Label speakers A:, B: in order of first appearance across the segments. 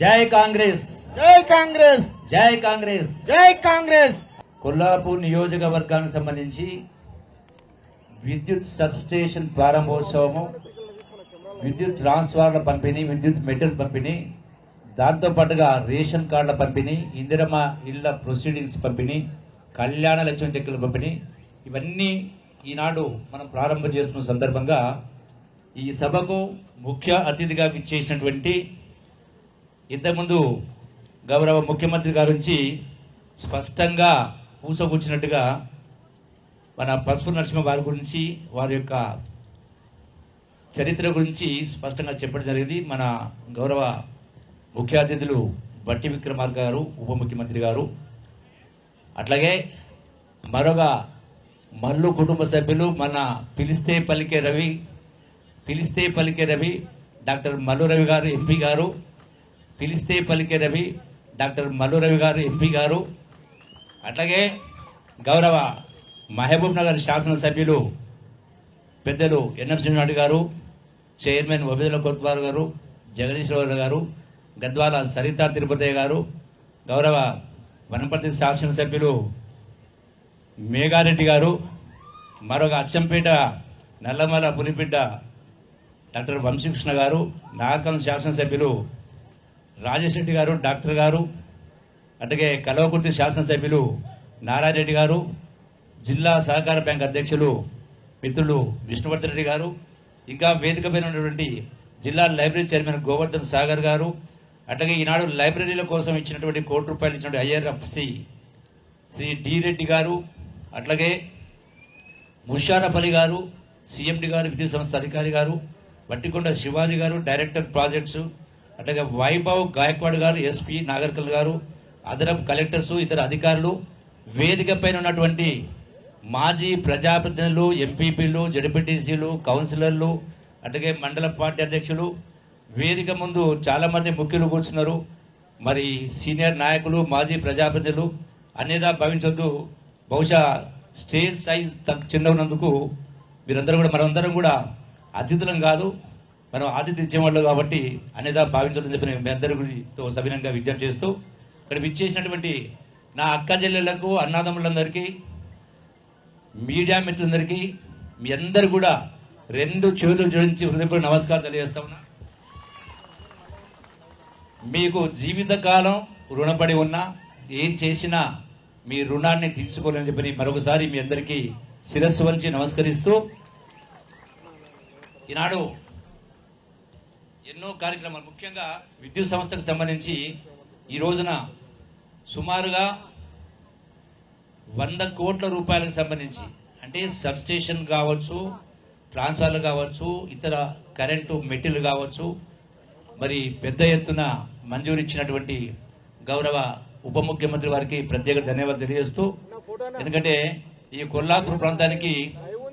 A: జై కాంగ్రెస్.
B: జై కాంగ్రెస్.
A: జై కాంగ్రెస్.
B: జై కాంగ్రెస్.
A: కొల్లాపూర్ నియోజకవర్గానికి సంబంధించి విద్యుత్ సబ్స్టేషన్ ప్రారంభోత్సవము విద్యుత్ ట్రాన్స్ఫార్మర్ల పంపిణీ విద్యుత్ మెటల్ పంపిణీ దాంతో పాటుగా రేషన్ కార్డుల పంపిణీ ఇందిరమ్మ ఇళ్ళ ప్రొసీడింగ్స్ పంపిణీ కళ్యాణ లక్ష్మి చెక్కుల పంపిణీ ఇవన్నీ ఈనాడు మనం ప్రారంభం చేసుకున్న సందర్భంగా ఈ సభకు ముఖ్య అతిథిగా విచ్చేసినటువంటి ఇంతకుముందు గౌరవ ముఖ్యమంత్రి గారి నుంచి స్పష్టంగా పూసకూర్చినట్టుగా మన పసుపు నరసింహ వారి గురించి వారి యొక్క చరిత్ర గురించి స్పష్టంగా చెప్పడం జరిగింది. మన గౌరవ ముఖ్య అతిథులు బట్టి విక్రమార్క గారు ఉప ముఖ్యమంత్రి గారు. అట్లాగే మరొక మల్లు కుటుంబ సభ్యులు మన పిలిస్తే పలికే రవి పిలిస్తే పలికే రవి డాక్టర్ మల్లు రవి గారు ఎంపీ గారు. పిలిస్తే పలికే రవి డాక్టర్ మల్లు రవి గారు ఎంపీ గారు. అట్లాగే గౌరవ మహబూబ్ నగర్ శాసనసభ్యులు పెద్దలు ఎన్ఎం శ్రీనాథ్ గారు చైర్మన్ వబీదుల కొత్వార్ గారు జగదీశ్వర గారు గద్వాల సరిత తిరుపతి గారు గౌరవ వనపర్తి శాసనసభ్యులు మేఘారెడ్డి గారు మరొక అచ్చంపేట నల్లమల పులిపిడ్డ డాక్టర్ వంశీకృష్ణ గారు నాగకం శాసనసభ్యులు రాజశెట్టి గారు డాక్టర్ గారు అట్లాగే కలవకుర్తి శాసనసభ్యులు నారారెడ్డి గారు జిల్లా సహకార బ్యాంక్ అధ్యక్షులు మిత్రులు విష్ణువర్ధన్ రెడ్డి గారు ఇంకా వేదిక పైన ఉన్నటువంటి జిల్లా లైబ్రరీ చైర్మన్ గోవర్ధన్ సాగర్ గారు అట్లాగే ఈనాడు లైబ్రరీల కోసం ఇచ్చినటువంటి కోటి రూపాయలు ఇచ్చినటువంటి ఐఆర్ఎఫ్సి శ్రీ డి రెడ్డి గారు అట్లాగే ముషారఫ్ అలీ గారు సిఎండి గారు విద్యుత్ సంస్థ అధికారి గారు వట్టికొండ శివాజీ గారు డైరెక్టర్ ప్రాజెక్ట్స్ అట్లాగే వైభవ్ గాయక్వాడ్ గారు ఎస్పీ నాగర్కల్ గారు అదనపు కలెక్టర్స్ ఇతర అధికారులు వేదికపైన ఉన్నటువంటి మాజీ ప్రజాప్రతినిధులు ఎంపీపీలు జడ్పీటీసీలు కౌన్సిలర్లు అట్లాగే మండల పార్టీ అధ్యక్షులు వేదిక ముందు చాలామంది ముఖ్యులు కూర్చున్నారు. మరి సీనియర్ నాయకులు మాజీ ప్రజాప్రతినిధులు అనేదా భావించొద్దు. బహుశా స్టేజ్ సైజ్ చిన్న ఉన్నందుకు మీరందరూ కూడా మనందరం కూడా అతిథులం కాదు. మనం ఆతిథ్యం వాళ్ళు కాబట్టి అనేదా భావించడం చెప్పి మీ మీ అందరితో సవినంగా విజ్ఞప్తి చేస్తూ ఇక్కడ విచ్చేసినటువంటి నా అక్క చెల్లెళ్ళకు అన్నాదమ్ములందరికీ మీడియా మిత్రులందరికీ మీ అందరు కూడా రెండు చేతులు జోడించి హృదయపూర్వక నమస్కారం తెలియజేస్తా ఉన్నా. మీకు జీవితకాలం రుణపడి ఉన్నా ఏం చేసినా మీ రుణాన్ని తీర్చుకోలేని చెప్పని మరొకసారి మీ అందరికీ శిరస్సు వంచి నమస్కరిస్తూ ఈనాడు ఎన్నో కార్యక్రమాలు ముఖ్యంగా విద్యుత్ సంస్థకు సంబంధించి ఈ రోజున సుమారుగా వంద కోట్ల రూపాయలకు సంబంధించి అంటే సబ్స్టేషన్ కావచ్చు ట్రాన్స్ఫర్లు కావచ్చు ఇతర కరెంటు మెటీరియల్ కావచ్చు మరి పెద్ద ఎత్తున మంజూరు ఇచ్చినటువంటి గౌరవ ఉప ముఖ్యమంత్రి వారికి ప్రత్యేక ధన్యవాదాలు తెలియజేస్తూ ఎందుకంటే ఈ కొల్లాపూర్ ప్రాంతానికి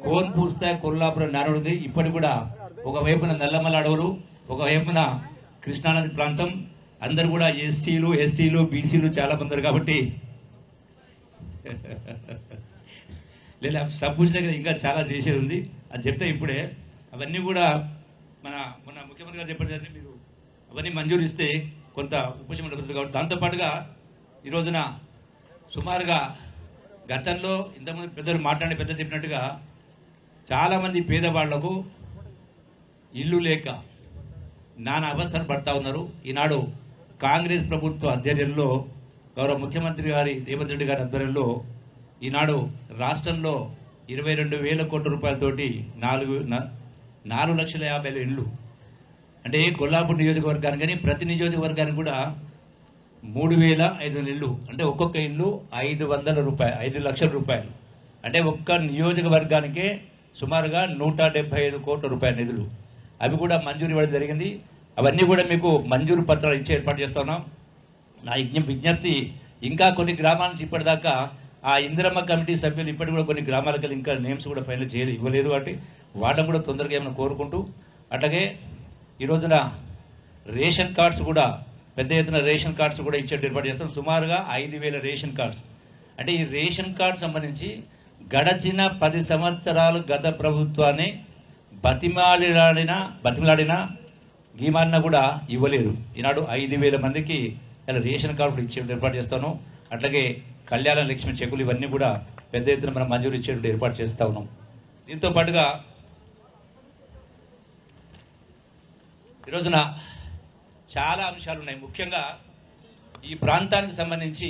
A: కోన్ పూస్తే కొల్లాపురం నానుడిది. ఇప్పటికి కూడా ఒకవైపున నల్లమల అడవులు ఒకవైపున కృష్ణానది ప్రాంతం అందరు కూడా ఎస్సీలు ఎస్టీలు బీసీలు చాలా మంది కాబట్టి. లేదా సబ్బుజ్ దగ్గర ఇంకా చాలా చేసేది ఉంది. అది చెప్తే ఇప్పుడే. అవన్నీ కూడా మన మన ముఖ్యమంత్రి గారు చెప్పారు జరిగింది మీరు. అవన్నీ మంజూరు ఇస్తే కొంత ఉపశమనం లభిస్తుంది కాబట్టి. దాంతోపాటుగా ఈ రోజున సుమారుగా గతంలో ఇంతమంది పెద్దలు మాట్లాడే పెద్దలు చెప్పినట్టుగా చాలామంది పేదవాళ్ళకు ఇల్లు లేక నానా అవస్థను పడతా ఉన్నారు. ఈనాడు కాంగ్రెస్ ప్రభుత్వ ఆధ్వర్యంలో గౌరవ ముఖ్యమంత్రి గారి రేవంత్ రెడ్డి గారి ఆధ్వర్యంలో ఈనాడు రాష్ట్రంలో ఇరవై రెండు వేల కోట్ల రూపాయలతోటి నాలుగు న- నాలుగు లక్షల యాభై ఇండ్లు. అంటే కొల్లాపూర్ నియోజకవర్గానికి కానీ ప్రతి నియోజకవర్గానికి కూడా మూడు వేల ఐదు వందల ఇళ్ళు అంటే ఒక్కొక్క ఇల్లు ఐదు వందల రూపాయలు ఐదు లక్షల రూపాయలు. అంటే ఒక్క నియోజకవర్గానికే సుమారుగా నూట డెబ్బై ఐదు కోట్ల రూపాయల నిధులు. అవి కూడా మంజూరు ఇవ్వడం జరిగింది. అవన్నీ కూడా మీకు మంజూరు పత్రాలు ఇచ్చి ఏర్పాటు చేస్తా ఉన్నాం. నా యజ్ఞ విజ్ఞప్తి ఇంకా కొన్ని గ్రామాల నుంచి ఇప్పటిదాకా ఆ ఇందిరమ్మ కమిటీ సభ్యులు ఇప్పటికి కూడా కొన్ని గ్రామాలకు ఇంకా నేమ్స్ కూడా ఫైనల్ చేయలేదు ఇవ్వలేదు కాబట్టి వాళ్ళని కూడా తొందరగా ఏమైనా కోరుకుంటూ అట్లాగే ఈ రోజున రేషన్ కార్డ్స్ కూడా పెద్ద ఎత్తున రేషన్ కార్డ్స్ కూడా ఇచ్చేట్టు ఏర్పాటు చేస్తాం. సుమారుగా ఐదు వేల రేషన్ కార్డ్స్. అంటే ఈ రేషన్ కార్డ్ సంబంధించి గడచిన పది సంవత్సరాలు గత ప్రభుత్వాన్ని బతిమాలిన బతిమలాడిన గీమారినా కూడా ఇవ్వలేదు. ఈనాడు ఐదు వేల మందికి ఇలా రేషన్ కార్డు ఇచ్చే ఏర్పాటు చేస్తాను. అట్లాగే కళ్యాణ లక్ష్మి చెక్కులు ఇవన్నీ కూడా పెద్ద ఎత్తున మనం మంజూరు ఇచ్చేటువంటి ఏర్పాటు చేస్తా ఉన్నాం. దీంతో పాటుగా ఈరోజున చాలా అంశాలు ఉన్నాయి. ముఖ్యంగా ఈ ప్రాంతానికి సంబంధించి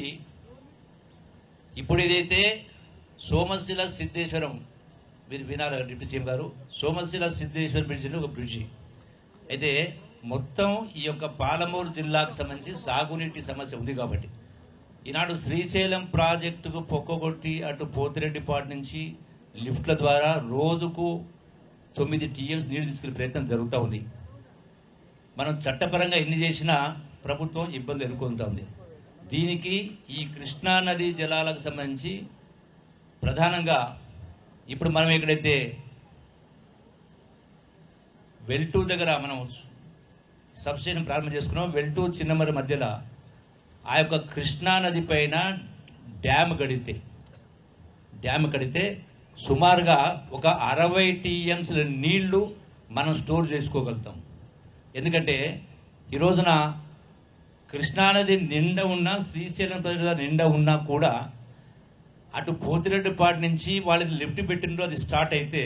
A: ఇప్పుడు ఏదైతే సోమశిల సిద్ధేశ్వరం మీరు వినాలి డిప్యూటీ సీఎం గారు. సోమశిల సిద్ధేశ్వర బ్రిడ్జ్ ఒక బ్రిడ్జి. అయితే మొత్తం ఈ యొక్క పాలమూరు జిల్లాకు సంబంధించి సాగునీటి సమస్య ఉంది కాబట్టి. ఈనాడు శ్రీశైలం ప్రాజెక్టుకు పొక్కగొట్టి అటు పోతిరెడ్డిపాటి నుంచి లిఫ్ట్ల ద్వారా రోజుకు తొమ్మిది టీఎంస్ నీళ్ళు తీసుకునే ప్రయత్నం జరుగుతూ ఉంది. మనం చట్టపరంగా ఎన్ని చేసినా ప్రభుత్వం ఇబ్బంది ఎదుర్కొంటోంది దీనికి ఈ కృష్ణానది జలాలకు సంబంధించి ప్రధానంగా ఇప్పుడు మనం ఎక్కడైతే వెల్టూర్ దగ్గర మనం సబ్స్టేషన్ ప్రారంభం చేసుకున్నాం వెల్టూర్ చిన్నమరి మధ్యలో ఆ యొక్క కృష్ణా నది పైన డ్యామ్ కడితే డ్యామ్ కడితే సుమారుగా ఒక అరవై టీఎంసీల నీళ్ళు మనం స్టోర్ చేసుకోగలుగుతాం. ఎందుకంటే ఈ రోజున కృష్ణానది నిండా ఉన్నా శ్రీశైలం ప్రజల నిండా ఉన్నా కూడా అటు పోతిరెడ్డిపాటి నుంచి వాళ్ళకి లిఫ్ట్ పెట్టిండ్రు అది స్టార్ట్ అయితే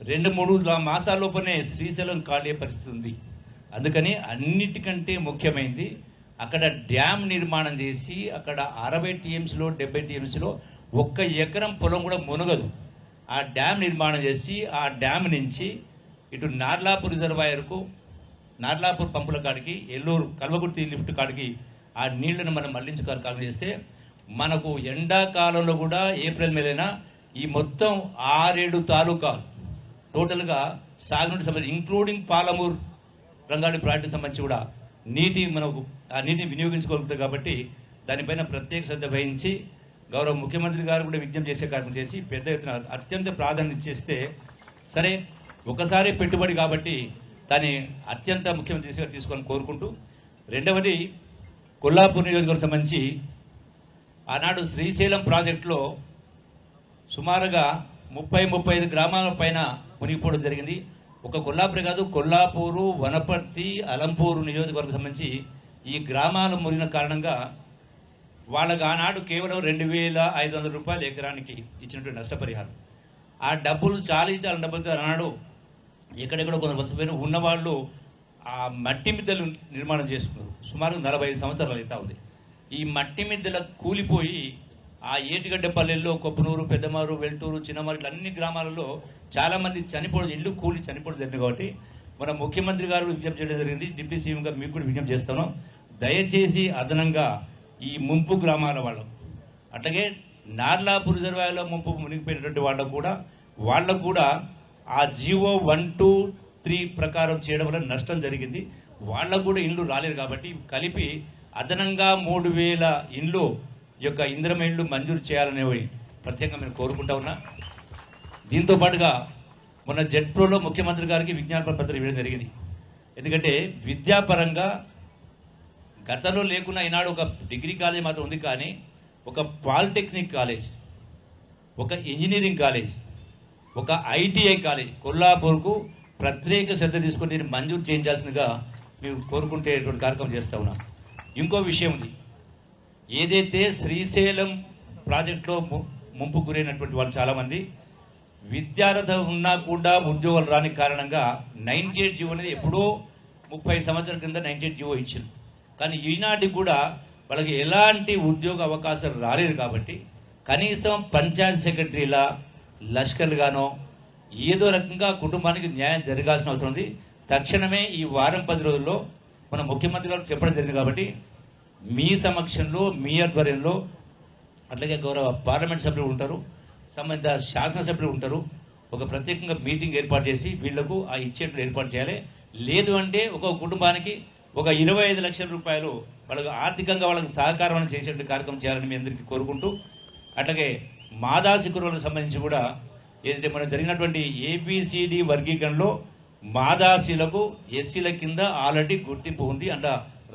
A: రెండు మూడు లా- మాసాల లోపలనే శ్రీశైలం ఖాళీ పరిస్థితి ఉంది. అందుకని అన్నిటికంటే ముఖ్యమైనది అక్కడ డ్యామ్ నిర్మాణం చేసి అక్కడ అరవై టీఎంస్లో డెబ్బై టీఎంస్లో ఒక్క ఎకరం పొలం కూడా మునగదు. ఆ డ్యామ్ నిర్మాణం చేసి ఆ డ్యామ్ నుంచి ఇటు నార్లాపూర్ రిజర్వాయర్కు నార్లాపూర్ పంపుల కాడికి ఎల్లూరు కల్వకుర్తి లిఫ్ట్ కాడికి ఆ నీళ్ళను మనం మళ్ళించుకోవాలి కాలం చేస్తే మనకు ఎండాకాలంలో కూడా ఏప్రిల్ మేలైనా ఈ మొత్తం ఆరేడు తాలూకాలు టోటల్గా సాగునీటి సంబంధించి ఇంక్లూడింగ్ పాలమూరు రంగాడి ప్రాజెక్టు సంబంధించి కూడా నీటి మనకు ఆ నీటిని వినియోగించుకోగలుగుతాం కాబట్టి దానిపైన ప్రత్యేక శ్రద్ధ వహించి గౌరవ ముఖ్యమంత్రి గారు కూడా విజ్ఞప్తి చేసే కార్యక్రమం చేసి పెద్ద ఎత్తున అత్యంత ప్రాధాన్యత ఇచ్చేస్తే సరే ఒకసారి పెట్టుబడి కాబట్టి దాన్ని అత్యంత ముఖ్యమంత్రి దిశగా కోరుకుంటూ రెండవది కొల్లాపూర్ నియోజకవర్గం సంబంధించి ఆనాడు శ్రీశైలం ప్రాజెక్టులో సుమారుగా ముప్పై ముప్పై ఐదు గ్రామాల పైన మునిగిపోవడం జరిగింది. ఒక కొల్లాపురి కాదు కొల్లాపూరు వనపర్తి అలంపూరు నియోజకవర్గం సంబంధించి ఈ గ్రామాలు మురిగిన కారణంగా వాళ్ళకు ఆనాడు కేవలం రెండు వేల ఐదు వందల రూపాయలు ఎకరానికి ఇచ్చినటువంటి నష్టపరిహారం. ఆ డబ్బులు చాలీ చాలా డబ్బులతో ఆనాడు ఎక్కడెక్కడ కొంత వలసపోయిన ఉన్నవాళ్ళు ఆ మట్టి మిద్దెలు నిర్మాణం చేసుకున్నారు. సుమారు నలభై ఐదు సంవత్సరాలు అవుతా ఉంది. ఈ మట్టి మిద్దెల కూలిపోయి ఆ ఏటిగడ్డ పల్లెల్లో కొప్పనూరు పెద్దమారు వెల్టూరు చిన్నమారు ఇట్లా అన్ని గ్రామాలలో చాలామంది చనిపోవడం ఇల్లు కూలి చనిపోవడం జరిగింది కాబట్టి మన ముఖ్యమంత్రి గారు విజ్ఞప్తి చేయడం జరిగింది. డిప్యూటీ సీఎంగా మీకు కూడా విజ్ఞప్తి చేస్తున్నాం. దయచేసి అదనంగా ఈ ముంపు గ్రామాల వాళ్ళు. అట్లాగే నార్లాపూర్ రిజర్వాయర్లో ముంపు మునిగిపోయినటువంటి వాళ్ళకు కూడా వాళ్ళకు కూడా ఆ జీవో వన్ టూ త్రీ ప్రకారం చేయడం వల్ల నష్టం జరిగింది. వాళ్ళకు కూడా ఇండ్లు రాలేదు కాబట్టి కలిపి అదనంగా మూడు వేల ఇండ్లు యొక్క ఇంద్రమ ఇండ్లు మంజూరు చేయాలనేవి ప్రత్యేకంగా మేము కోరుకుంటా ఉన్నా. దీంతో పాటుగా మొన్న జెడ్ప్రోలో ముఖ్యమంత్రి గారికి విజ్ఞాపన పత్రం ఇవ్వడం జరిగింది. ఎందుకంటే విద్యాపరంగా గతంలో లేకున్నా ఈనాడు ఒక డిగ్రీ కాలేజ్ మాత్రం ఉంది కానీ ఒక పాలిటెక్నిక్ కాలేజ్ ఒక ఇంజనీరింగ్ కాలేజ్ ఒక ఐటీఐ కాలేజ్ కొల్లాపూర్కు ప్రత్యేక శ్రద్ధ తీసుకుని దీన్ని మంజూరు చేయించాల్సిందిగా మేము కోరుకుంటేటువంటి కార్యక్రమం చేస్తా ఉన్నాం. ఇంకో విషయం ఉంది. ఏదైతే శ్రీశైలం ప్రాజెక్టులో ము- ముంపు గురైనటువంటి వాళ్ళు చాలామంది విద్యార్థ ఉన్నా కూడా ఉద్యోగాలు రాని కారణంగా నైన్టీ ఎయిట్ జీవో అనేది ఎప్పుడో ముప్పై సంవత్సరాల కింద నైన్టీ ఎయిట్ జీవో ఇచ్చింది. కానీ ఈనాటికి కూడా వాళ్ళకి ఎలాంటి ఉద్యోగ అవకాశాలు రాలేదు కాబట్టి కనీసం పంచాయత్ సెక్రటరీలా లష్కర్లుగానో ఏదో రకంగా కుటుంబానికి న్యాయం జరగాల్సిన అవసరం ఉంది. తక్షణమే ఈ వారం పది రోజుల్లో మన ముఖ్యమంత్రి గారు చెప్పడం జరిగింది కాబట్టి మీ సమక్షంలో మీ ఆధ్వర్యంలో అట్లాగే గౌరవ పార్లమెంట్ సభ్యులు ఉంటారు సంబంధిత శాసనసభ్యులు ఉంటారు ఒక ప్రత్యేకంగా మీటింగ్ ఏర్పాటు చేసి వీళ్ళకు ఆ ఇచ్చేట్లు ఏర్పాటు చేయాలి. లేదు అంటే ఒక కుటుంబానికి ఒక ఇరవై ఐదు లక్షల రూపాయలు వాళ్ళకు ఆర్థికంగా వాళ్ళకి సహకారం చేసేటువంటి కార్యక్రమం చేయాలని మీ అందరికీ కోరుకుంటూ అట్లాగే మాదాసి కురువులకు సంబంధించి కూడా ఏదైతే మనం జరిగినటువంటి ఏబిసిడి వర్గీకరణలో మాదాసీలకు ఎస్సీల కింద ఆల్రెడీ గుర్తింపు ఉంది. అంట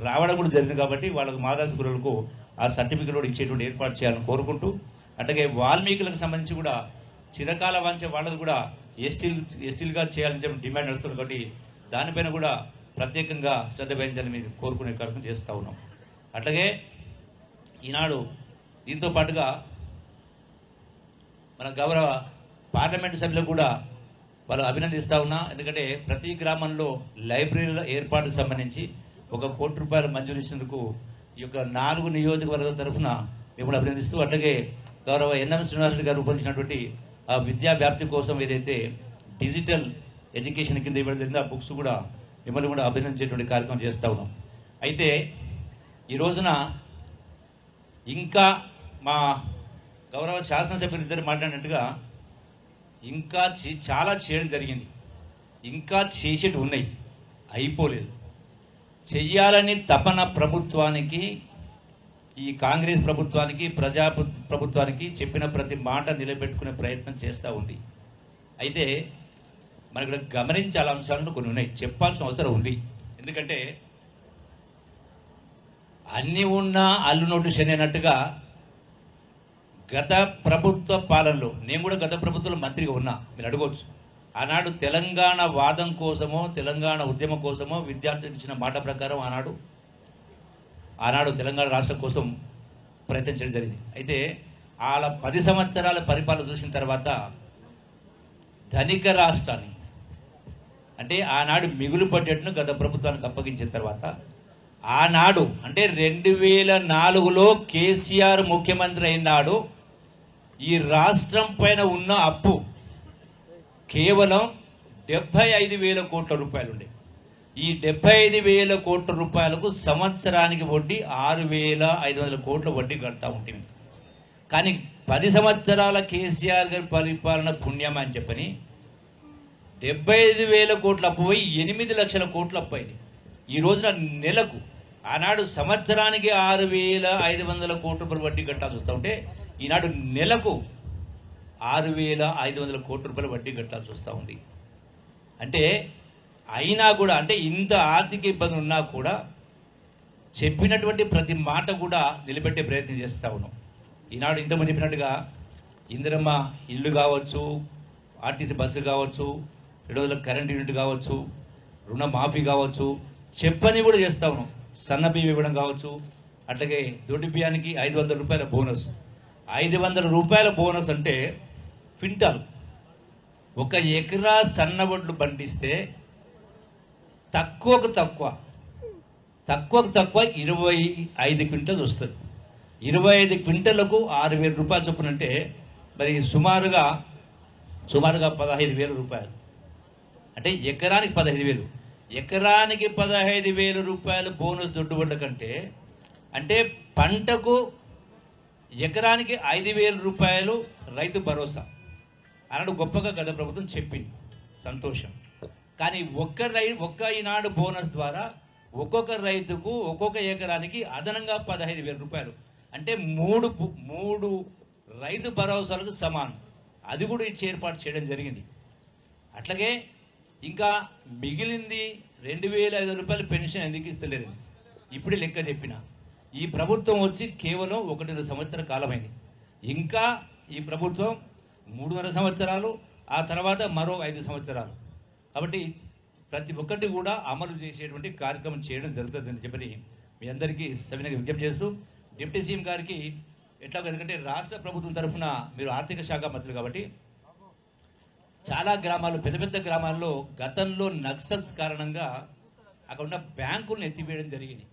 A: రావడం కూడా జరిగింది కాబట్టి వాళ్ళకు మాదాసి గురులకు ఆ సర్టిఫికెట్ కూడా ఇచ్చేటువంటి ఏర్పాటు చేయాలని కోరుకుంటూ అట్లాగే వాల్మీకులకు సంబంధించి కూడా చిరకాల వాంచే వాళ్ళకు కూడా ఎస్టీల్ ఎస్టీలుగా చేయాలని చెప్పి డిమాండ్ నడుస్తుంది కాబట్టి దానిపైన కూడా ప్రత్యేకంగా శ్రద్ధ వహించాలని మీరు కోరుకునే కార్యక్రమం చేస్తూ ఉన్నాం. అట్లాగే ఈనాడు దీంతో పాటుగా మన గౌరవ పార్లమెంట్ సభ్యులకు కూడా వాళ్ళు అభినందిస్తా ఉన్నా. ఎందుకంటే ప్రతి గ్రామంలో లైబ్రరీల ఏర్పాటుకు సంబంధించి ఒక కోటి రూపాయలు మంజూరు ఇచ్చినందుకు ఈ యొక్క నాలుగు నియోజకవర్గాల తరఫున మిమ్మల్ని అభినందిస్తూ అట్లాగే గౌరవ ఎన్ఎం శ్రీనివాసరెడ్డి గారు రూపొందించినటువంటి ఆ విద్యా వ్యాప్తి కోసం ఏదైతే డిజిటల్ ఎడ్యుకేషన్ కింద ఇవ్వడం జరిగిందో ఆ బుక్స్ కూడా మిమ్మల్ని కూడా అభినందించేటువంటి కార్యక్రమం చేస్తూ ఉన్నాం. అయితే ఈ రోజున ఇంకా మా గౌరవ శాసనసభ్యులు ఇద్దరు మాట్లాడినట్టుగా ఇంకా చాలా చేయడం జరిగింది. ఇంకా చేసేటి ఉన్నాయి. అయిపోలేదు. చెయ్యాలని తపన ప్రభుత్వానికి ఈ కాంగ్రెస్ ప్రభుత్వానికి ప్రజా ప్రభుత్వానికి చెప్పిన ప్రతి మాట నిలబెట్టుకునే ప్రయత్నం చేస్తూ ఉంది. అయితే మన ఇక్కడ గమనించాల అంశాలను కొన్ని ఉన్నాయి. చెప్పాల్సిన అవసరం ఉంది. ఎందుకంటే అన్నీ ఉన్నా అల్లు నోటు శని అన్నట్టుగా గత ప్రభుత్వ పాలనలో నేను కూడా గత ప్రభుత్వంలో మంత్రిగా ఉన్నా మీరు అడగవచ్చు ఆనాడు తెలంగాణ వాదం కోసమో తెలంగాణ ఉద్యమం కోసమో విద్యార్థులకు ఇచ్చిన మాట ప్రకారం ఆనాడు ఆనాడు తెలంగాణ రాష్ట్రం కోసం ప్రయత్నించడం జరిగింది. అయితే వాళ్ళ పది సంవత్సరాల పరిపాలన చూసిన తర్వాత ధనిక రాష్ట్రాన్ని అంటే ఆనాడు మిగులు బడ్జెట్ను గత ప్రభుత్వానికి అప్పగించిన తర్వాత ఆనాడు అంటే రెండు వేల నాలుగులో కేసీఆర్ ముఖ్యమంత్రి అయినాడు ఈ రాష్ట్రం పైన ఉన్న అప్పు కేవలం డెబ్బై ఐదు వేల కోట్ల రూపాయలు ఉండే ఈ డెబ్బై ఐదు వేల కోట్ల రూపాయలకు సంవత్సరానికి వడ్డీ ఆరు వేల ఐదు వందల కోట్ల వడ్డీ కడతా ఉంటుంది కానీ పది సంవత్సరాల కేసీఆర్ గారి పరిపాలన పుణ్యమా అని చెప్పని డెబ్బై ఐదు వేల కోట్ల అప్పు పోయి ఎనిమిది లక్షల కోట్ల అప్పు అయింది. ఈ రోజున నెలకు ఆనాడు సంవత్సరానికి ఆరు వేల ఐదు వందల కోట్ల రూపాయలు వడ్డీ కట్టాల్సి వస్తూ ఉంటే ఈనాడు నెలకు ఆరు వేల ఐదు వందల కోట్ల రూపాయలు వడ్డీ కట్టాల్సి వస్తూ ఉంది. అంటే అయినా కూడా అంటే ఇంత ఆర్థిక ఇబ్బందులు ఉన్నా కూడా చెప్పినటువంటి ప్రతి మాట కూడా నిలబెట్టే ప్రయత్నం చేస్తూ ఉన్నాం. ఈనాడు ఇంతమంది చెప్పినట్టుగా ఇందిరమ్మ ఇల్లు కావచ్చు ఆర్టీసీ బస్సు కావచ్చు రెండు వందల కరెంట్ యూనిట్ కావచ్చు రుణమాఫీ కావచ్చు చెప్పని కూడా చేస్తా ఉన్నాం. సన్న బియ్యం ఇవ్వడం కావచ్చు అట్లాగే దొడ్డి బియ్యానికి ఐదు వందల రూపాయల బోనస్. ఐదు వందల రూపాయల బోనస్ అంటే క్వింటాలు. ఒక ఎకరా సన్నబొడ్లు పండిస్తే తక్కువకు తక్కువ తక్కువకు తక్కువ ఇరవై ఐదు క్వింటల్ వస్తుంది. ఇరవై ఐదు క్వింటలకు ఆరు వేల రూపాయలు చొప్పున అంటే మరి సుమారుగా సుమారుగా పదహైదు వేల రూపాయలు. అంటే ఎకరానికి పదహైదు వేలు. ఎకరానికి పదహైదు వేల రూపాయలు బోనస్ దొడ్డుబడ్డ కంటే అంటే పంటకు ఎకరానికి ఐదు వేల రూపాయలు రైతు భరోసా. అన్నాడు గొప్పగా గత ప్రభుత్వం చెప్పింది. సంతోషం. కానీ ఒక్క రై ఒక్క ఈనాడు బోనస్ ద్వారా ఒక్కొక్క రైతుకు ఒక్కొక్క ఎకరానికి అదనంగా పదహైదు వేల రూపాయలు. అంటే మూడు మూడు రైతు భరోసాలకు సమానం. అది కూడా ఇచ్చి ఏర్పాటు చేయడం జరిగింది. అట్లాగే ఇంకా మిగిలింది రెండు వేల ఐదు రూపాయల పెన్షన్ ఎందుకు ఇస్తలేదు ఇప్పుడే లెక్క చెప్పిన. ఈ ప్రభుత్వం వచ్చి కేవలం ఒకటిన్నర సంవత్సర కాలమైంది. ఇంకా ఈ ప్రభుత్వం మూడున్నర సంవత్సరాలు ఆ తర్వాత మరో ఐదు సంవత్సరాలు. కాబట్టి ప్రతి ఒక్కటి కూడా అమలు చేసేటువంటి కార్యక్రమం చేయడం జరుగుతుందని చెప్పని మీ అందరికీ సవినగా విజ్ఞప్తి చేస్తూ డిప్యూటీ సీఎం గారికి ఎట్లా ఎందుకంటే రాష్ట్ర ప్రభుత్వం తరఫున మీరు ఆర్థిక శాఖ మంత్రులు కాబట్టి చాలా గ్రామాలు పెద్ద పెద్ద గ్రామాల్లో గతంలో నక్సల్స్ కారణంగా అక్కడ ఉన్న బ్యాంకులను ఎత్తివేయడం జరిగింది.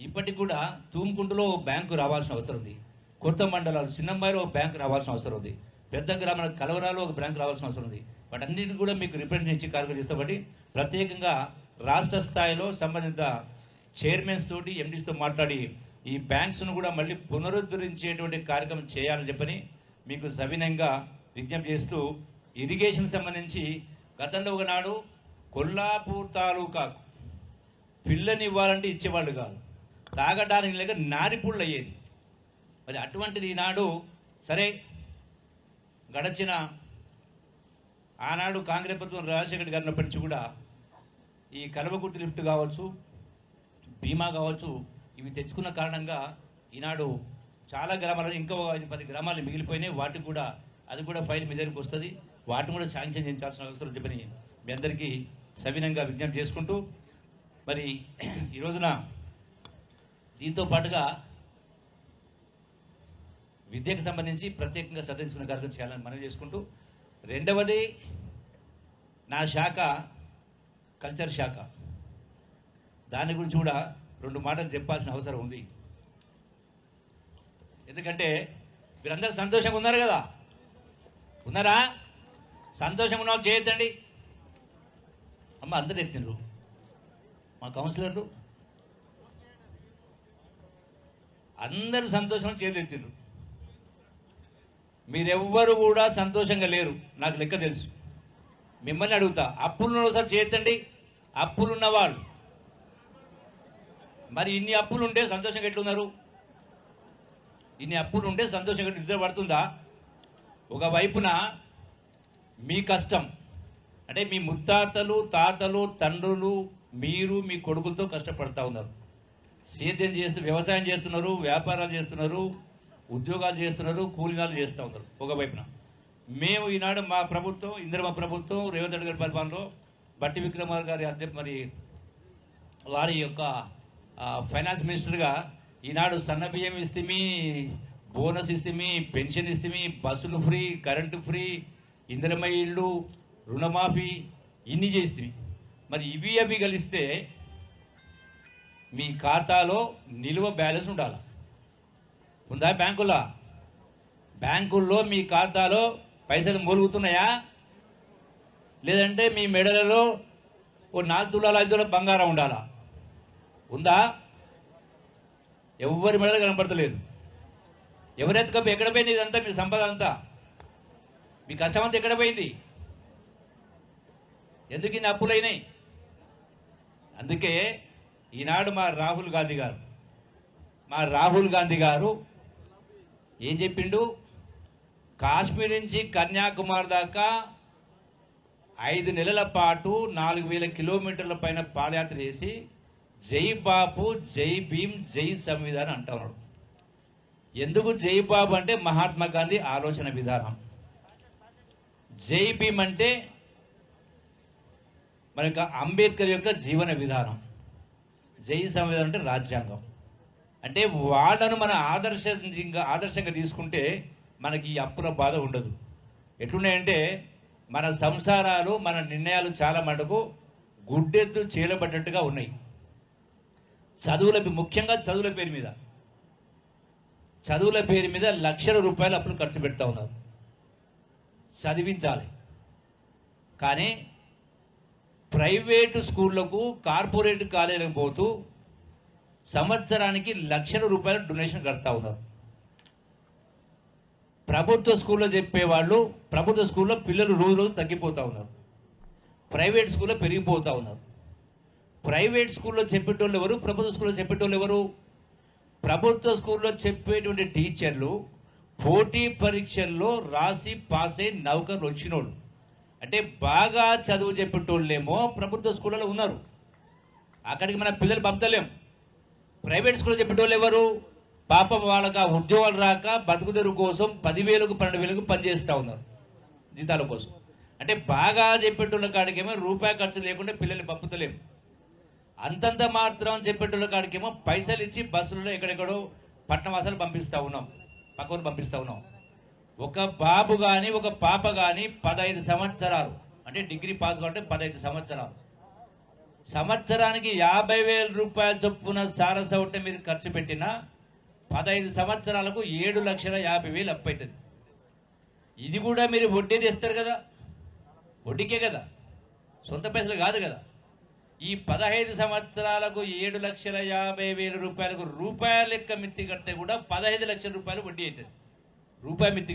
A: ఇప్పటికి కూడా తూమ్కుంటలో ఓ బ్యాంకు రావాల్సిన అవసరం ఉంది. కొత్త మండలాలు చిన్నమ్మాయిలో ఒక బ్యాంకు రావాల్సిన అవసరం ఉంది. పెద్ద గ్రామాల కలవరాలో ఒక బ్యాంకు రావాల్సిన అవసరం ఉంది. వాటన్నిటిని కూడా మీకు రిప్రజెంట్ ఇచ్చి కార్యక్రమం చేస్తాం ప్రత్యేకంగా రాష్ట్ర స్థాయిలో సంబంధిత చైర్మన్స్ తోటి ఎండీస్తో మాట్లాడి ఈ బ్యాంక్స్ను కూడా మళ్ళీ పునరుద్ధరించేటువంటి కార్యక్రమం చేయాలని చెప్పని మీకు సవినయంగా విజ్ఞప్తి చేస్తూ ఇరిగేషన్ సంబంధించి గతంలో ఒకనాడు కొల్లాపూర్ తాలూకాకు పిల్లని ఇవ్వాలంటే ఇచ్చేవాళ్ళు కాదు. తాగడానికి లేక నారిపుళ్ళు అయ్యేది మరి అటువంటిది ఈనాడు సరే గడచిన ఆనాడు కాంగ్రెస్ ప్రభుత్వం రాజశేఖర్ గారి నుంచి కూడా ఈ కలవకుర్తి లిఫ్ట్ కావచ్చు బీమా కావచ్చు ఇవి తెచ్చుకున్న కారణంగా ఈనాడు చాలా గ్రామాలు ఇంకా ఐదు పది గ్రామాలు మిగిలిపోయినాయి. వాటికి కూడా అది కూడా ఫైల్ మీ దగ్గరికి వస్తుంది. వాటిని కూడా శాంక్షన్ చేయించాల్సిన అవసరం చెప్పని మీ అందరికీ సవినంగా విజ్ఞప్తి చేసుకుంటూ మరి ఈ రోజున దీంతో పాటుగా విద్యకు సంబంధించి ప్రత్యేకంగా శ్రద్ధ తీసుకునే కార్యక్రమం చేయాలని మనం చేసుకుంటూ రెండవది నా శాఖ కల్చర్ శాఖ. దాని గురించి కూడా రెండు మాటలు చెప్పాల్సిన అవసరం ఉంది. ఎందుకంటే మీరందరూ సంతోషంగా ఉన్నారు కదా? ఉన్నారా? సంతోషంగా ఉన్న వాళ్ళు చేయొద్దండి. అమ్మ అందరు ఎత్తిండ్రు. మా కౌన్సిలర్లు అందరూ సంతోషంగా చేతులు మీరెవ్వరు కూడా సంతోషంగా లేరు నాకు లెక్క తెలుసు. మిమ్మల్ని అడుగుతా అప్పులున్న ఒకసారి చేతండి అప్పులున్న వాళ్ళు. మరి ఇన్ని అప్పులు ఉంటే సంతోషంగా ఎట్లున్నారు? ఇన్ని అప్పులు ఉంటే సంతోషంగా నిద్ర పడుతుందా? ఒకవైపున మీ కష్టం అంటే మీ ముత్తాతలు తాతలు తండ్రులు మీరు మీ కొడుకులతో కష్టపడతా ఉన్నారు. సేద్యం చేస్తూ వ్యవసాయం చేస్తున్నారు వ్యాపారాలు చేస్తున్నారు ఉద్యోగాలు చేస్తున్నారు కూలీనాలు చేస్తూ ఉన్నారు ఒకవైపున మేము ఈనాడు మా ప్రభుత్వం ఇందిరమ ప్రభుత్వం రేవంత్ రెడ్డి గారి పరిపాలనలో బట్టి విక్రమార్ గారి అధ్యక్ష మరి వారి యొక్క ఫైనాన్స్ మినిస్టర్గా ఈనాడు సన్న బియ్యం ఇస్తేమి బోనస్ ఇస్తేమి పెన్షన్ ఇస్తేమి బస్సులు ఫ్రీ కరెంటు ఫ్రీ ఇందిరమ ఇళ్ళు రుణమాఫీ ఇన్ని చేస్తే మరి ఇవి అవి కలిస్తే మీ ఖాతాలో నిలువ బ్యాలెన్స్ ఉండాలి? ఉందా బ్యాంకులో? బ్యాంకుల్లో మీ ఖాతాలో పైసలు మూలుగుతున్నాయా? లేదంటే మీ మెడలలో ఓ నాలుగు తులాల ఐదు తులాల బంగారం ఉండాలా? ఉందా? ఎవరి మెడలు కనపడతలేదు ఎవరెత్తుక ఎక్కడ పోయింది ఇదంతా మీ సంపద అంతా? మీ కష్టం అంతా ఎక్కడ పోయింది? ఎందుకు ఇన్ని అప్పులైనాయి అందుకే ఈనాడు మా రాహుల్ గాంధీ గారు. మా రాహుల్ గాంధీ గారు ఏం చెప్పిండు? కాశ్మీర్ నుంచి కన్యాకుమారి దాకా ఐదు నెలల పాటు నాలుగు వేల కిలోమీటర్ల పైన పాదయాత్ర చేసి జై బాపు జై భీమ్ జై సంవిధానం అంటున్నాడు ఎందుకు జై బాబు అంటే మహాత్మా గాంధీ ఆలోచన విధానం. జై భీమ్ అంటే మన అంబేద్కర్ యొక్క జీవన విధానం. జై సంవిధానం అంటే రాజ్యాంగం. అంటే వాళ్ళను మన ఆదర్శంగా ఆదర్శంగా తీసుకుంటే మనకి ఈ అప్పుల బాధ ఉండదు. ఎట్లున్నాయంటే మన సంసారాలు మన నిర్ణయాలు చాలా మటుకు గుడ్డెద్దు చీలబడ్డట్టుగా ఉన్నాయి. చదువుల ముఖ్యంగా చదువుల పేరు మీద. చదువుల పేరు మీద లక్షల రూపాయలు అప్పులు ఖర్చు పెడతా ఉన్నారు. చదివించాలి. కానీ ప్రైవేటు స్కూళ్ళకు కార్పొరేట్ కాలేజీలకు పోతూ సంవత్సరానికి లక్షల రూపాయల డొనేషన్ కడతా ఉన్నారు. ప్రభుత్వ స్కూల్లో చెప్పేవాళ్ళు ప్రభుత్వ స్కూల్లో పిల్లలు రోజు రోజు తగ్గిపోతూ ఉన్నారు. ప్రైవేట్ స్కూల్లో పెరిగిపోతూ ఉన్నారు. ప్రైవేట్ స్కూల్లో చెప్పేటోళ్ళు ఎవరు? ప్రభుత్వ స్కూల్లో చెప్పేటోళ్ళు ఎవరు? ప్రభుత్వ స్కూల్లో చెప్పేటువంటి టీచర్లు పోటీ పరీక్షల్లో రాసి పాస్ అయి నౌకర్లు వచ్చినోళ్ళు. అంటే బాగా చదువు చెప్పేటోళ్ళేమో ప్రభుత్వ స్కూళ్ళలో ఉన్నారు. అక్కడికి మన పిల్లలు పంపలేం. ప్రైవేట్ స్కూల్లో చెప్పేటోళ్ళు ఎవరు? పాపం వాళ్ళకి ఆ ఉద్యోగాలు రాక బతుకుదెరు కోసం పదివేలకు పన్నెండు వేలకు పనిచేస్తూ ఉన్నారు జీతాల కోసం. అంటే బాగా చెప్పేటోళ్ళ కాడికేమో రూపాయి ఖర్చు లేకుండా పిల్లల్ని పంపుతలేము అంతంత మాత్రం చెప్పేటోళ్ళ కాడికేమో పైసలు ఇచ్చి బస్సులలో ఎక్కడెక్కడో పట్టణవాసాలు పంపిస్తూ ఉన్నాం. పక్కన పంపిస్తూ ఉన్నాం. ఒక బాబు కానీ ఒక పాప కానీ పదహైదు సంవత్సరాలు. అంటే డిగ్రీ పాస్ కావాలంటే పదహైదు సంవత్సరాలు. సంవత్సరానికి యాభై వేల రూపాయల చొప్పున సారస ఉంటే మీరు ఖర్చు పెట్టినా పదహైదు సంవత్సరాలకు ఏడు లక్షల యాభై వేలు అప్పు అవుతుంది ఇది కూడా మీరు వడ్డీ తెస్తారు కదా. వడ్డీకే కదా. సొంత పైసలు కాదు కదా. ఈ పదహైదు సంవత్సరాలకు ఏడు లక్షల యాభై వేల రూపాయలకు రూపాయల లెక్క మిత్తి కడితే కూడా పదహైదు లక్షల రూపాయలు వడ్డీ అవుతుంది రూపాయి మిత్తి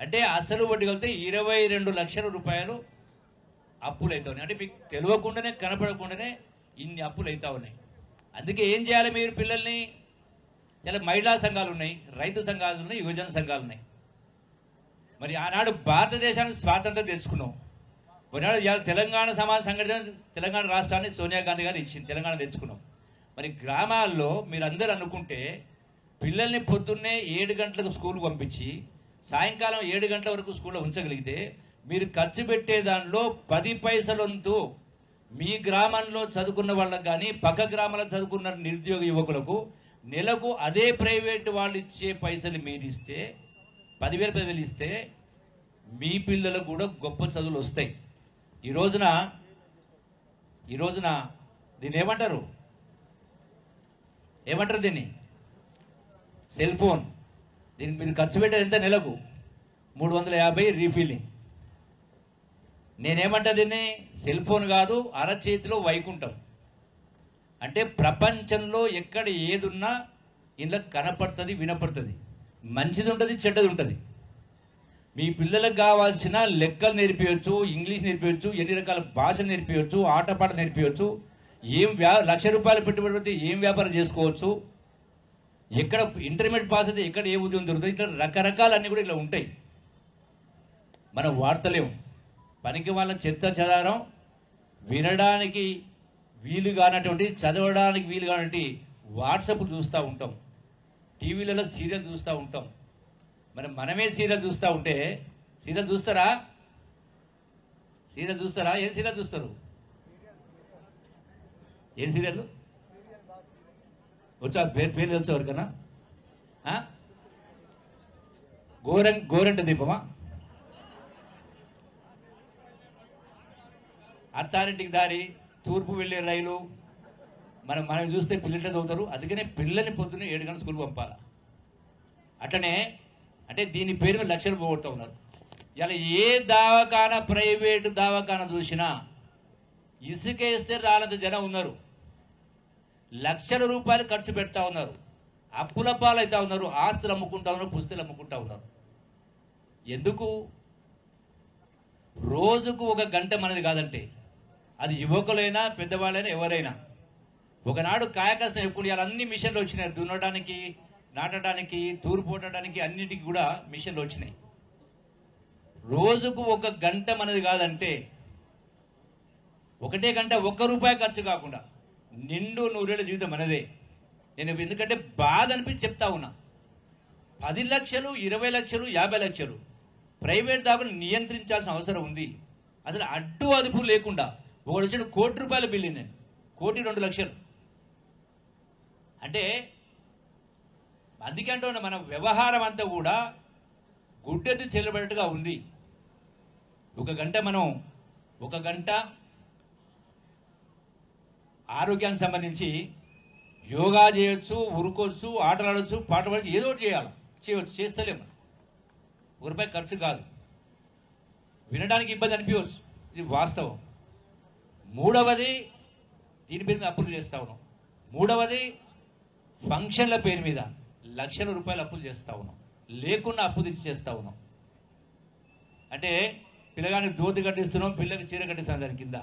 A: అంటే అసలు వడ్డీ కలిపితే ఇరవై రెండు లక్షల రూపాయలు అప్పులు అవుతా ఉన్నాయి అంటే మీకు తెలియకుండానే కనపడకుండానే ఇన్ని అప్పులు అవుతా ఉన్నాయి అందుకే ఏం చేయాలి మీరు పిల్లల్ని? ఇలా మహిళా సంఘాలు ఉన్నాయి రైతు సంఘాలు ఉన్నాయి యువజన సంఘాలు ఉన్నాయి. మరి ఆనాడు భారతదేశానికి స్వాతంత్రం తెచ్చుకున్నాం ఒకనాడు ఇవాళ తెలంగాణ సమాజ సంఘటన తెలంగాణ రాష్ట్రాన్ని సోనియా గాంధీ గారు ఇచ్చింది తెలంగాణ తెచ్చుకున్నాం మరి గ్రామాల్లో మీరందరూ అనుకుంటే పిల్లల్ని పొద్దున్నే ఏడు గంటలకు స్కూల్ పంపించి సాయంకాలం ఏడు గంటల వరకు స్కూల్లో ఉంచగలిగితే మీరు ఖర్చు పెట్టే దానిలో పది పైసలంతు మీ గ్రామంలో చదువుకున్న వాళ్ళకి కానీ పక్క గ్రామాల్లో చదువుకున్న నిరుద్యోగ యువకులకు నెలకు అదే ప్రైవేట్ వాళ్ళు ఇచ్చే పైసలు మీరు ఇస్తే పదివేల పదివేలు ఇస్తే మీ పిల్లలకు కూడా గొప్ప చదువులు వస్తాయి. ఈ రోజున ఈ రోజున దీన్ని ఏమంటారు? ఏమంటారు దీన్ని? Cell phone. దీనికి మీరు ఖర్చు పెట్టేది ఎంత? నెలకు మూడు వందల యాభై రీఫిల్లింగ్. నేనేమంటా దీన్ని? సెల్ ఫోన్ కాదు అరచేతిలో వైకుంఠం. అంటే ప్రపంచంలో ఎక్కడ ఏదున్నా ఇంట్లో కనపడుతుంది వినపడుతుంది. మంచిది ఉంటుంది చెడ్డది ఉంటుంది మీ పిల్లలకు కావాల్సిన లెక్కలు నేర్పించవచ్చు ఇంగ్లీష్ నేర్పించవచ్చు ఎన్ని రకాల భాషలు నేర్పించవచ్చు ఆటపాట నేర్పించవచ్చు ఏం వ్యా లక్ష రూపాయలు పెట్టుబడి పెడితే ఏం వ్యాపారం చేసుకోవచ్చు? ఎక్కడ ఇంటర్మీడియట్ పాస్ అయితే ఎక్కడ ఏ ఉద్యోగం దొరుకుతుంది ఇట్లా రకరకాలన్నీ కూడా ఇట్లా ఉంటాయి. మనం వార్తలేము పనికి వాళ్ళ చెత్త చదారం వినడానికి వీలు కానటువంటి చదవడానికి వీలు కానటువంటి వాట్సాప్ చూస్తూ ఉంటాం. టీవీలలో సీరియల్ చూస్తూ ఉంటాం. మరి మనమే సీరియల్ చూస్తూ ఉంటే సీరియల్ చూస్తారా? సీరియల్ చూస్తారా? ఏం సీరియల్ చూస్తారు? ఏం సీరియల్? వచ్చా? పేరు పేరు తెలుసు ఎవరికన్నా? గోరం గోరెం గోరెంట దీపమా? అత్తారింటికి దారి తూర్పు వెళ్ళే రైలు. మనం మనం చూస్తే పిల్లలే చదువుతారు. అందుకనే పిల్లల్ని పొద్దున్న ఏడు గంటల స్కూల్ పంపాలి? అట్లనే అంటే దీని పేరు మీద లక్షలు పోగొడుతూ ఉన్నారు. ఇలా ఏ దవాఖాన ప్రైవేటు దావాఖానా చూసినా ఇసుకేస్తే రాలంత జనం ఉన్నారు. లక్షల రూపాయలు ఖర్చు పెడతా ఉన్నారు. అప్పుల పాలైతా ఉన్నారు ఆస్తులు అమ్ముకుంటా ఉన్నారు పుస్తలు అమ్ముకుంటా ఉన్నారు. ఎందుకు? రోజుకు ఒక గంట మనది కాదంటే అది యువకులైనా పెద్దవాళ్ళైనా ఎవరైనా. ఒకనాడు కాయకష్టం ఎప్పుడు అన్ని మిషన్లు వచ్చినాయి. దున్నడానికి నాటడానికి తూర్పోటడానికి అన్నిటికీ కూడా మిషన్లు వచ్చినాయి. రోజుకు ఒక గంట మనది కాదంటే ఒకటే గంట ఒక్క రూపాయి ఖర్చు కాకుండా నిండు నూరేళ్ళ జీవితం మనదే. నేను ఎందుకంటే బాధ అనిపించి చెప్తా ఉన్నా. పది లక్షలు ఇరవై లక్షలు యాభై లక్షలు ప్రైవేట్ దాకా నియంత్రించాల్సిన అవసరం ఉంది. అసలు అడ్డు అదుపు లేకుండా ఒకటి వచ్చిన కోటి రూపాయల బిల్లు నేను కోటి రెండు లక్షలు. అంటే అందుకంటే ఉన్న మన వ్యవహారం అంతా కూడా గుడ్డెత్తి చెల్లబడేట్టుగా ఉంది. ఒక గంట మనం ఒక గంట ఆరోగ్యానికి సంబంధించి యోగా చేయొచ్చు ఉరుకోవచ్చు ఆటలాడవచ్చు పాట పాడచ్చు ఏదో ఒకటి చేయాలి. చేయవచ్చు చేస్తలేము. ఊరిపై ఖర్చు కాదు. వినడానికి ఇబ్బంది అనిపించవచ్చు. ఇది వాస్తవం. మూడవది దీని పేరు మీద అప్పులు చేస్తా ఉన్నాం. మూడవది ఫంక్షన్ల పేరు మీద లక్షల రూపాయలు అప్పులు చేస్తా ఉన్నాం. లేకున్నా అప్పు తెచ్చి చేస్తా ఉన్నాం. అంటే పిల్లగానికి దోతి కట్టిస్తున్నాం పిల్లకి చీర కట్టిస్తున్నాం దాని కింద.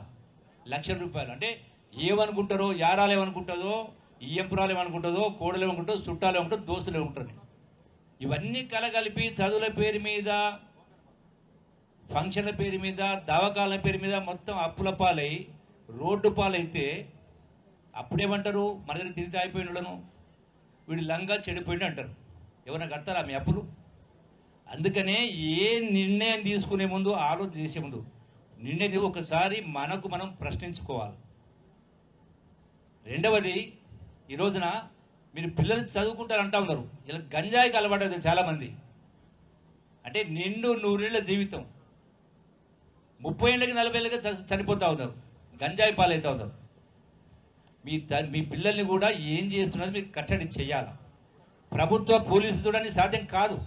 A: లక్షల రూపాయలు. అంటే ఏమనుకుంటారో యారాలు ఏమనుకుంటుందో ఈ ఏమనుకుంటుందో కోడలు ఏమనుకుంటుందో చుట్టాలు ఏమనుకుంటుందో దోస్తులు ఏమనుకుంటుంది ఇవన్నీ కలగలిపి చదువుల పేరు మీద ఫంక్షన్ల పేరు మీద దవాఖాల పేరు మీద మొత్తం అప్పుల పాలై రోడ్డు పాలైతే అప్పుడేమంటారు? మన దగ్గర తిరిగి అయిపోయినను వీడు లంగా చెడిపోయిండు అంటారు. ఎవరైనా కడతారా మీ అప్పులు? అందుకనే ఏ నిర్ణయం తీసుకునే ముందు ఆలోచన చేసే ముందు నిర్ణయం ఒకసారి మనకు మనం ప్రశ్నించుకోవాలి. రెండవది ఈ రోజున మీరు పిల్లలు చదువుకుంటారు అంటా ఉన్నారు. ఇలా గంజాయికి అలవాటు చాలా మంది అంటే నిండు నూరేళ్ళ జీవితం. ముప్పై ఏళ్ళకి నలభై ఏళ్ళకి చనిపోతూ ఉన్నారు. గంజాయి పాలవుతా ఉన్నారు. మీ త- మీ పిల్లల్ని కూడా ఏం చేస్తున్నది మీరు కట్టడి చేయాలి? ప్రభుత్వ పోలీసు చూడని సాధ్యం కాదు.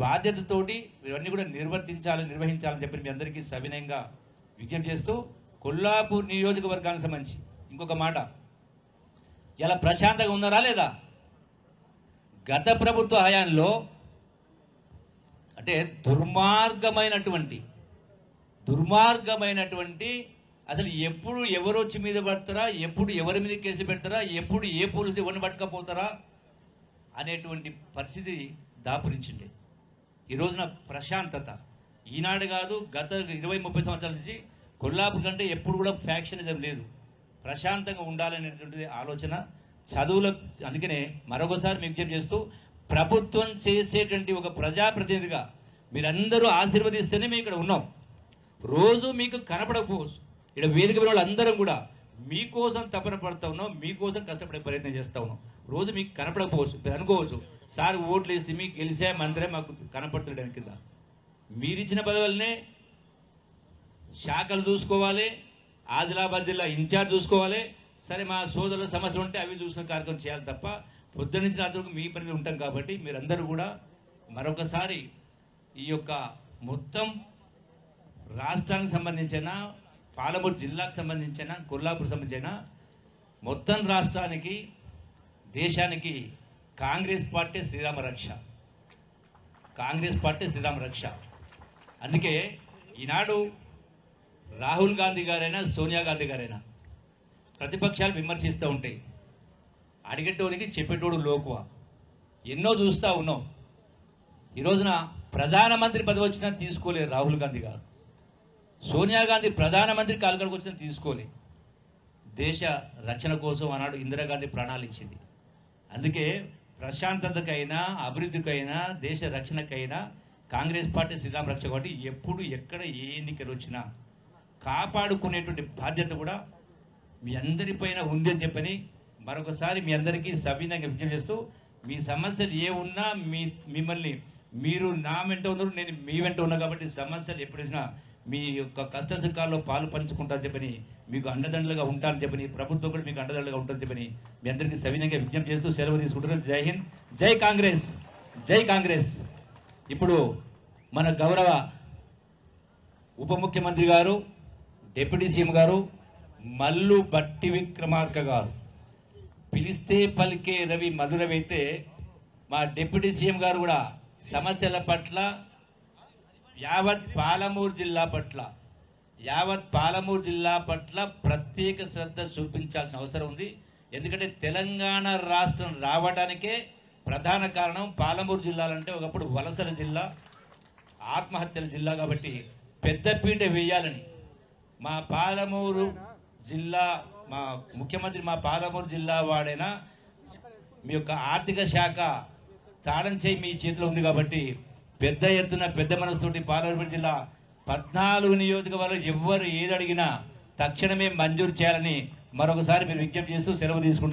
A: బాధ్యతతోటి ఇవన్నీ కూడా నిర్వర్తించాలి నిర్వహించాలని చెప్పి మీ అందరికీ సవినయంగా విజ్ఞప్తి చేస్తూ కొల్లాపూర్ నియోజకవర్గానికి సంబంధించి ఇంకొక మాట. ఇలా ప్రశాంతంగా ఉన్నారా లేదా? గత ప్రభుత్వ హయాంలో అంటే దుర్మార్గమైనటువంటి దుర్మార్గమైనటువంటి అసలు ఎప్పుడు ఎవరు వచ్చి మీద పడతారా? ఎప్పుడు ఎవరి మీద కేసు పెడతారా? ఎప్పుడు ఏ పోలీసు ఎవరిని పట్టుకపోతారా? అనేటువంటి పరిస్థితి దాపురించింది. ఈ రోజున ప్రశాంతత. ఈనాడు కాదు గత ఇరవై ముప్పై సంవత్సరాల నుంచి కొల్లాపూర్ కంటే ఎప్పుడు కూడా ఫ్యాక్షనిజం లేదు. ప్రశాంతంగా ఉండాలనేటువంటిది ఆలోచన. చదువుల అందుకనే మరొకసారి మీకు చేస్తూ ప్రభుత్వం చేసేటువంటి ఒక ప్రజాప్రతినిధిగా మీరందరూ ఆశీర్వదిస్తేనే మేము ఇక్కడ ఉన్నాం. రోజు మీకు కనపడకపోవచ్చు. ఇక్కడ వేదిక వాళ్ళందరం కూడా మీకోసం తపన పడతా ఉన్నాం మీకోసం కష్టపడే ప్రయత్నం చేస్తా ఉన్నాం. రోజు మీకు కనపడకపోవచ్చు మీరు అనుకోవచ్చు. సార్ ఓట్లు వేస్తే మీకు గెలిచే మంత్రే మాకు కనపడుతుండని కింద. మీరిచ్చిన పదవులనే శాఖలు చూసుకోవాలి ఆదిలాబాద్ జిల్లా ఇన్ఛార్జ్ చూసుకోవాలి. సరే మా సోదరుల సమస్యలు ఉంటే అవి చూసిన కార్యక్రమం చేయాలి తప్ప పొద్దున నుంచి రాత్రి మీ పని మీద ఉంటాం కాబట్టి మీరందరూ కూడా మరొకసారి ఈ యొక్క మొత్తం రాష్ట్రానికి సంబంధించిన పాలమూరు జిల్లాకు సంబంధించిన కొల్లాపూర్ సంబంధించిన మొత్తం రాష్ట్రానికి దేశానికి కాంగ్రెస్ పార్టీ శ్రీరామ రక్ష. కాంగ్రెస్ పార్టీ శ్రీరామ రక్ష. అందుకే ఈనాడు రాహుల్ గాంధీ గారైనా సోనియా గాంధీ గారైనా ప్రతిపక్షాలు విమర్శిస్తూ ఉంటాయి. అడిగేటోనికి చెప్పేటోడు లోకువ. ఎన్నో చూస్తూ ఉన్నాం. ఈ రోజున ప్రధానమంత్రి పదవి వచ్చినా తీసుకోలేదు రాహుల్ గాంధీ గారు. సోనియా గాంధీ ప్రధానమంత్రి కాలుగడకు వచ్చినా తీసుకోలే. దేశ రక్షణ కోసం ఆనాడు ఇందిరాగాంధీ ప్రాణాలు ఇచ్చింది. అందుకే ప్రశాంతతకైనా అభివృద్ధికైనా దేశ రక్షణకైనా కాంగ్రెస్ పార్టీ శ్రీరామ రక్ష కాబట్టి ఎప్పుడు ఎక్కడ ఏ ఎన్నికలు వచ్చినా కాపాడుకునేటువంటి బాధ్యత కూడా మీ అందరిపైన ఉంది అని చెప్పని మరొకసారి మీ అందరికీ సవీనంగా విజ్ఞప్తి చేస్తూ మీ సమస్యలు ఏ ఉన్నా మీ మిమ్మల్ని మీరు నా వెంట ఉన్నారు నేను మీ వెంట ఉన్నా కాబట్టి సమస్యలు ఎప్పుడు వచ్చినా మీ యొక్క కష్ట సుఖాల్లో పాలు పంచుకుంటారని చెప్పని మీకు అండదండలుగా ఉంటారని చెప్పని ప్రభుత్వం కూడా మీకు అండదండలుగా ఉంటుందని చెప్పని మీ అందరికీ సవీనంగా విజ్ఞప్తి చేస్తూ సెలవు తీసుకుంటున్నారు జై హింద్ జై కాంగ్రెస్ జై కాంగ్రెస్. ఇప్పుడు మన గౌరవ ఉప ముఖ్యమంత్రి గారు డిప్యూటీ సీఎం గారు మల్లు బట్టి విక్రమార్క గారు. పిలిస్తే పలికే రవి మధురవైతే మా డిప్యూటీ సీఎం గారు కూడా సమస్యల పట్ల యావత్ పాలమూరు జిల్లా పట్ల యావత్ పాలమూరు జిల్లా పట్ల ప్రత్యేక శ్రద్ధ చూపించాల్సిన అవసరం ఉంది. ఎందుకంటే తెలంగాణ రాష్ట్రం రావడానికే ప్రధాన కారణం పాలమూరు జిల్లాలంటే ఒకప్పుడు వలసల జిల్లా ఆత్మహత్యల జిల్లా కాబట్టి పెద్దపీట వేయాలని మా పాలమూరు జిల్లా మా ముఖ్యమంత్రి మా పాలమూరు జిల్లా వాడైనా మీ యొక్క ఆర్థిక శాఖ తాళం చేయి మీ చేతిలో ఉంది కాబట్టి పెద్ద ఎత్తున పెద్ద మనసుతోటి పాలమూరు జిల్లా పద్నాలుగు నియోజకవర్గాలు ఎవ్వరు ఏది అడిగినా తక్షణమే మంజూరు చేయాలని మరొకసారి మీరు విజ్ఞప్తి చేస్తూ సెలవు తీసుకుంటే